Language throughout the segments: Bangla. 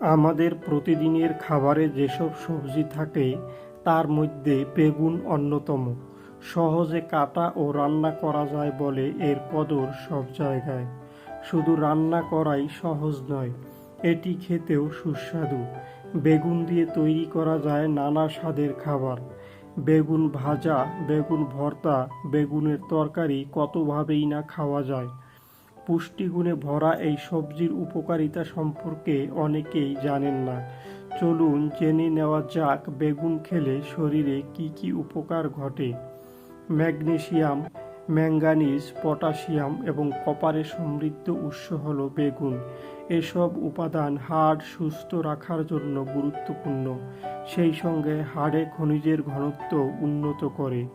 আমাদের প্রতিদিনের খাবারে যেসব সবজি থাকে, তার মধ্যে বেগুন অন্যতম। সহজে কাটা ও রান্না করা যায় বলে এর কদর সব জায়গায়। শুধু রান্না করাই সহজ নয়, এটি খেতেও সুস্বাদু। বেগুন দিয়ে তৈরি করা যায় নানা স্বাদের খাবার। বেগুন ভাজা, বেগুন ভর্তা, বেগুনের তরকারি কতভাবেই না খাওয়া যায়। পুষ্টিগুণে ভরা এই সবজির উপকারিতা সম্পর্কে অনেকেই জানেন না। চলুন জেনে নেওয়া যাক বেগুন খেলে শরীরে কি কি উপকার ঘটে। ম্যাগনেসিয়াম ম্যাঙ্গানিজ, পটাশিয়াম এবং কপারে সমৃদ্ধ উৎস হল বেগুন। এসব উপাদান হাড় সুস্থ রাখার জন্য গুরুত্বপূর্ণ। সেই সঙ্গে হাড়ে খনিজের ঘনত্ব উন্নত করে।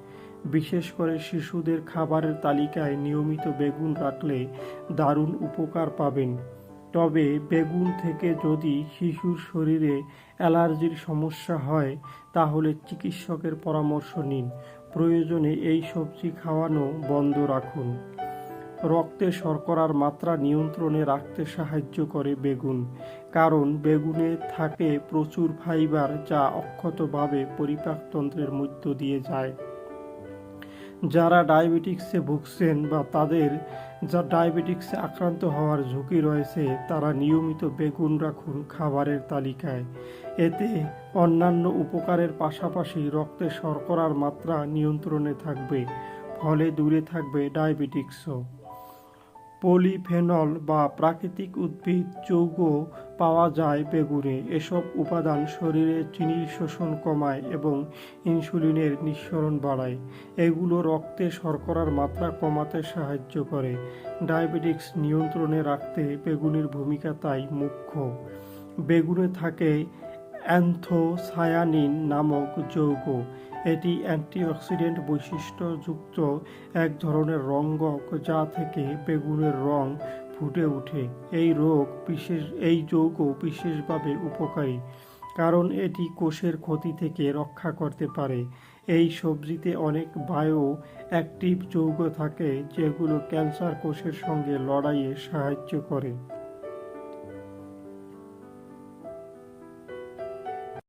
বিশেষ করে শিশুদের খাবারের তালিকায় নিয়মিত বেগুন রাখলে দারুণ উপকার পাবেন। তবে বেগুন থেকে যদি শিশুর শরীরে অ্যালার্জির সমস্যা হয়, তাহলে চিকিৎসকের পরামর্শ নিন। প্রয়োজনে এই সবজি খাওয়ানো বন্ধ রাখুন। রক্তে শর্করার মাত্রা নিয়ন্ত্রণে রাখতে সাহায্য করে বেগুন, কারণ বেগুনে থাকে প্রচুর ফাইবার যা অক্ষতভাবে পরিপাকতন্ত্রের মধ্য দিয়ে যায়। যারা ডায়াবেটিক্সে ভুগছেন বা তাদের যা ডায়াবেটিক্সে আক্রান্ত হওয়ার ঝুঁকি রয়েছে, তারা নিয়মিত বেগুন রাখুন খাবারের তালিকায়। এতে অন্যান্য উপকারের পাশাপাশি রক্তে শর্করার মাত্রা নিয়ন্ত্রণে থাকবে, ফলে দূরে থাকবে ডায়াবেটিক্সও। পলিফেনল বা প্রাকৃতিক উদ্ভিদ যৌগ পাওয়া যায় বেগুনে। এসব উপাদান শরীরে চিনির শোষণ কমায় এবং ইনসুলিনের নিঃসরণ বাড়ায়। এগুলো রক্তে শর্করার মাত্রা কমাতে সাহায্য করে। ডায়াবেটিক্স নিয়ন্ত্রণে রাখতে বেগুনের ভূমিকা তাই মুখ্য। বেগুনে থাকে অ্যান্থোসায়ানিন নামক যৌগ। এটি অ্যান্টিঅক্সিডেন্ট বৈশিষ্ট্যযুক্ত এক ধরনের রঙ্গক যা থেকে বেগুনের রং ফুটে ওঠে। এই রোগ বিশেষ, এই যৌগ বিশেষভাবে উপকারী, কারণ এটি কোষের ক্ষতি থেকে রক্ষা করতে পারে। এই সবজিতে অনেক বায়ো অ্যাক্টিভ যৌগ থাকে যেগুলো ক্যান্সার কোষের সঙ্গে লড়াইয়ে সাহায্য করে।